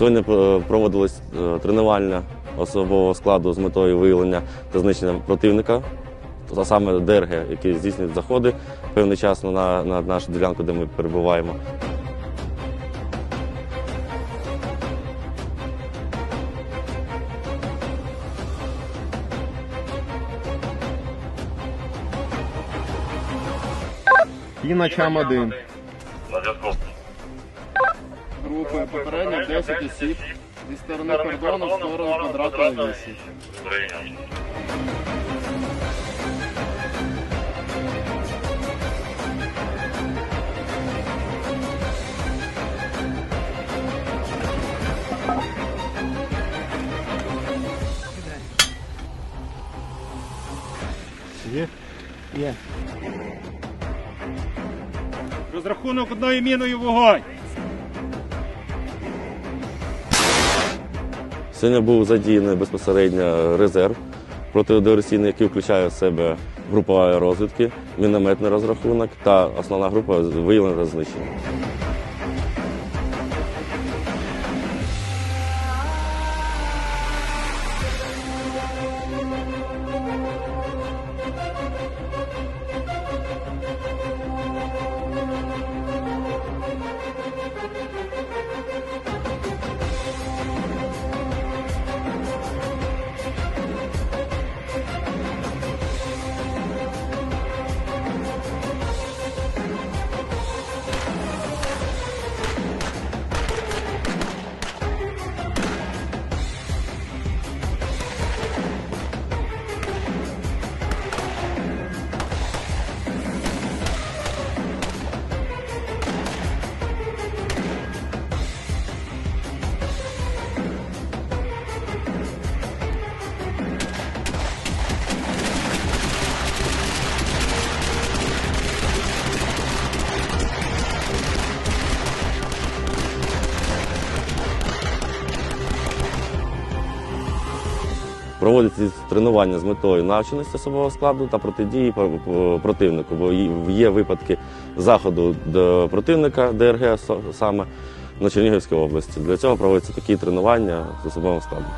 Сьогодні е, проводилось е, тренування особового складу з метою виявлення та знищення противника, а саме ДРГ, які здійснюють заходи певний час на, на нашу ділянку, де ми перебуваємо. Кіна чам 1. На зв'язку. Групи попередньо 10 осіб зі сторони кордону в сторону квадратної вісі. Прийняв. Розрахунок одною міною вогонь. Сьогодні був задіяний безпосередньо резерв протидиверсійний, який включає в себе групова розвідки, мінометний розрахунок та основна група виявлення знищення. Проводяться тренування з метою навченості особового складу та протидії противнику, бо є випадки заходу до противника ДРГ саме на Чернігівській області. Для цього проводяться такі тренування з особовим складом.